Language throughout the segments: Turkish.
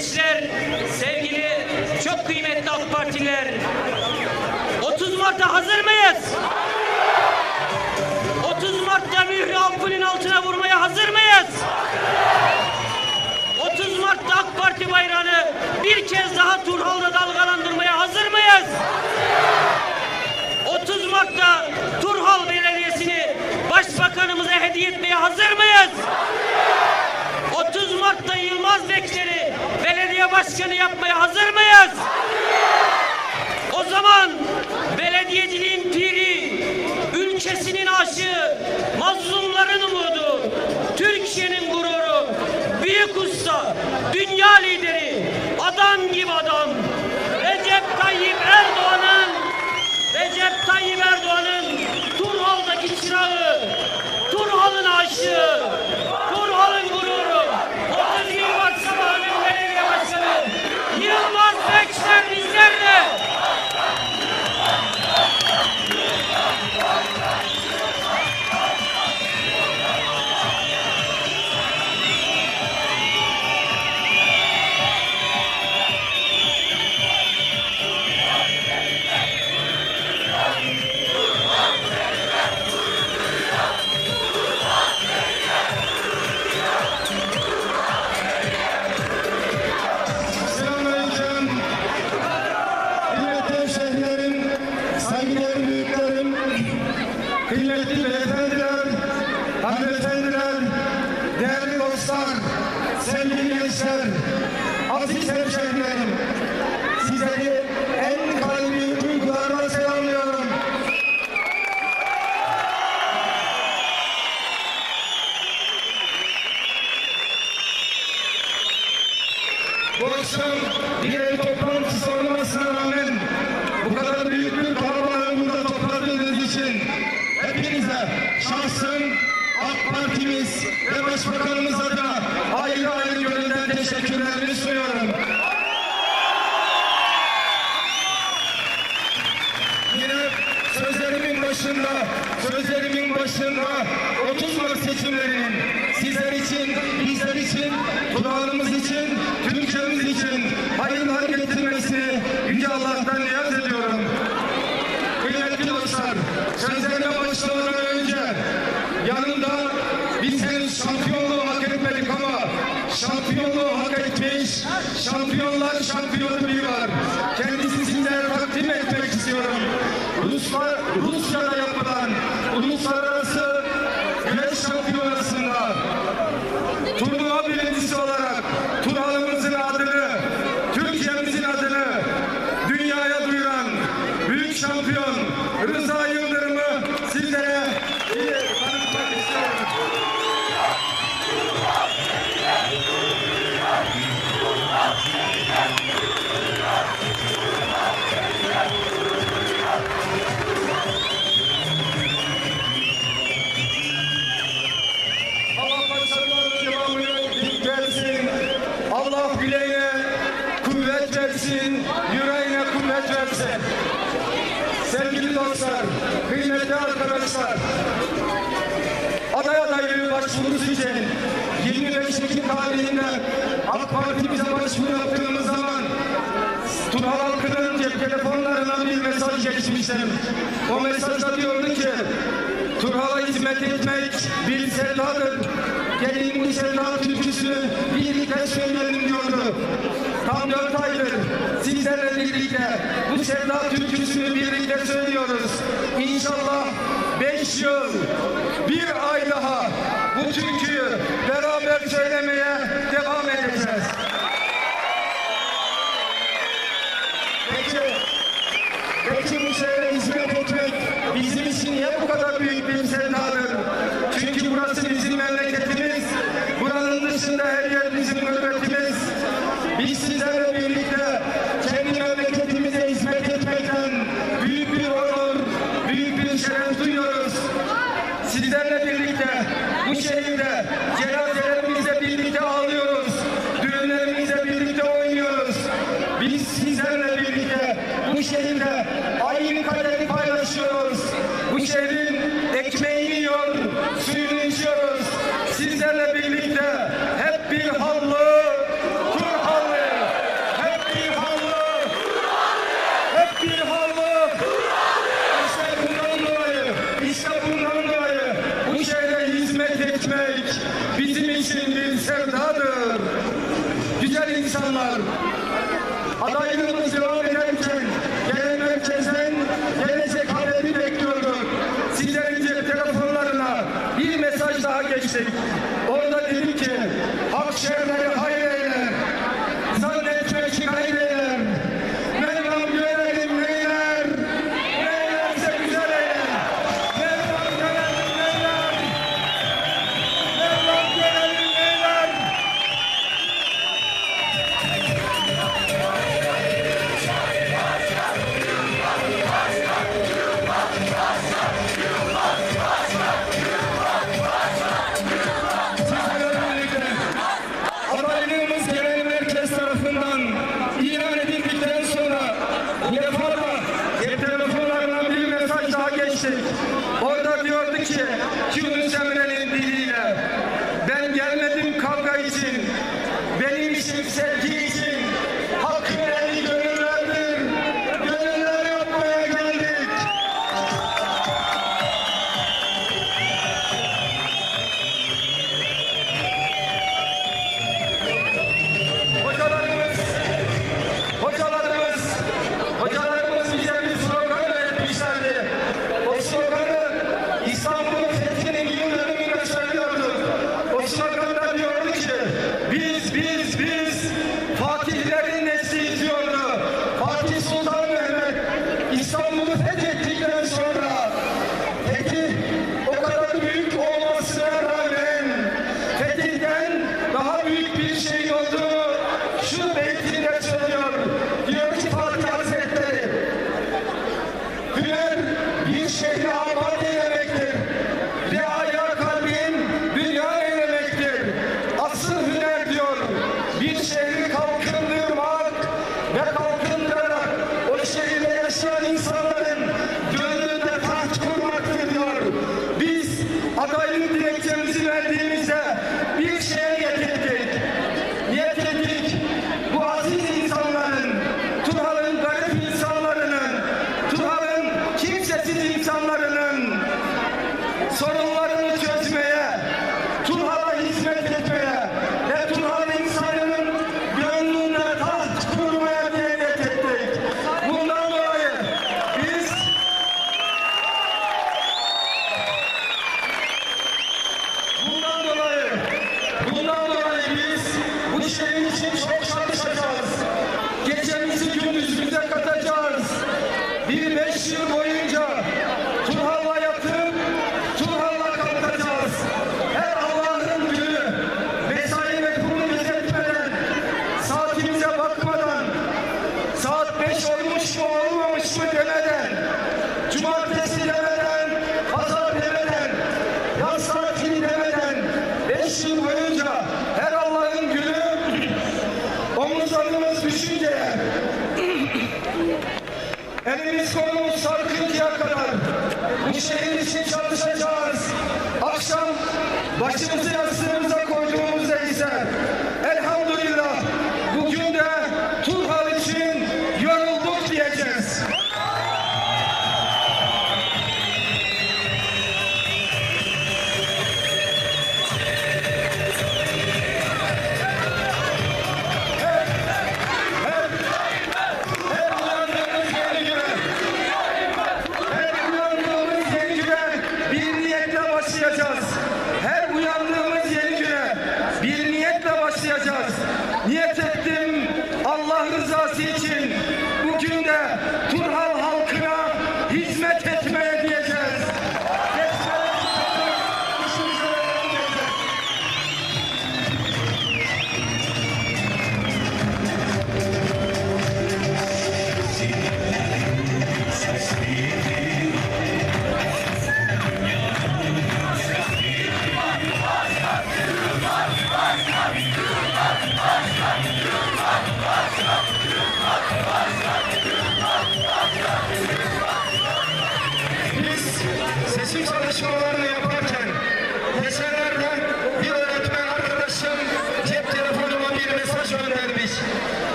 gençler, sevgili çok kıymetli AK Partililer. 30 Mart'a hazır mıyız? 30 Mart'ta mührü ampulün altına vurmaya hazır mıyız? 30 Mart'ta AK Parti bayrağını bir kez daha Turhal'da dalgalandırmaya hazır mıyız? 30 Mart'ta Turhal Belediyesi'ni Başbakanımıza hediye etmeye hazır mıyız? 30 Mart'ta Yılmaz Bekçeli başkanı yapmaya hazır mıyız? O zaman belediyeciliğin piri, ülkesinin aşığı, mazlumların umudu, Türkiye'nin gururu, büyük usta, dünya lideri, adam gibi adam, Recep Tayyip Erdoğan'ın Recep Tayyip Erdoğan'ın Turhal'daki çırağı, Turhal'ın aşığı, şampiyonlar şampiyonu biri var. Parti'mize başvuru yaptığımız zaman Turhal halkının cep telefonlarına bir mesaj geçmiştim. O mesajda diyordu ki Turhal'a hizmet etmek bir sevdadır. Gelin bu sevda türküsünü birlikte söyleyelim diyordu. Tam dört aydır sizlerle birlikte bu sevda türküsünü birlikte söylüyoruz. İnşallah beş yıl, bir ay daha bu türküyü beraber söylemeye devam edeceğiz. Peki, peki bu şehre hizmet etmek bizim için niye bu kadar büyük bir sevdadır?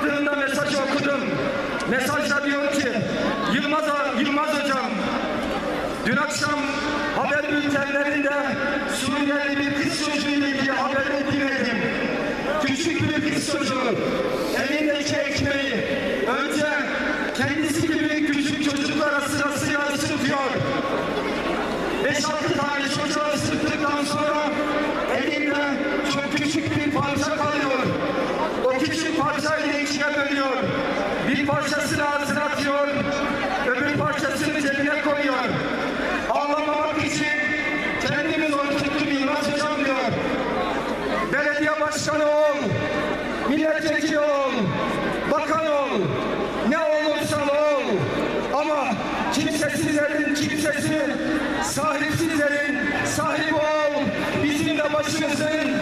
attığında mesaj okudum. Mesajda diyor ki Yılmaz, Yılmaz hocam dün akşam haber bültenlerinde Suriyeli bir kız çocuğuyla ilgili haberini dinledim. Küçük bir kız çocuğu sahipsizlerin sahibi ol. Bizim de başımızın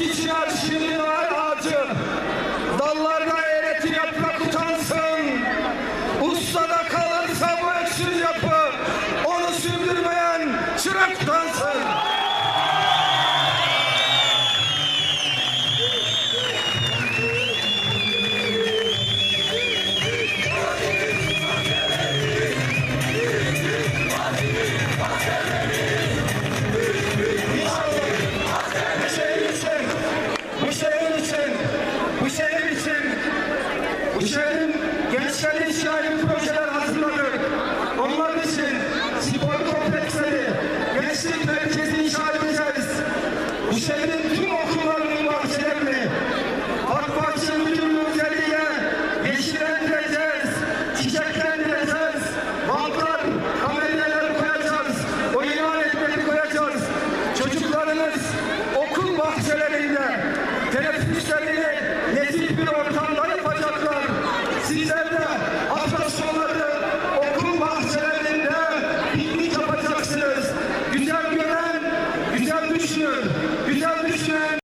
İstiklal şirin ay acı.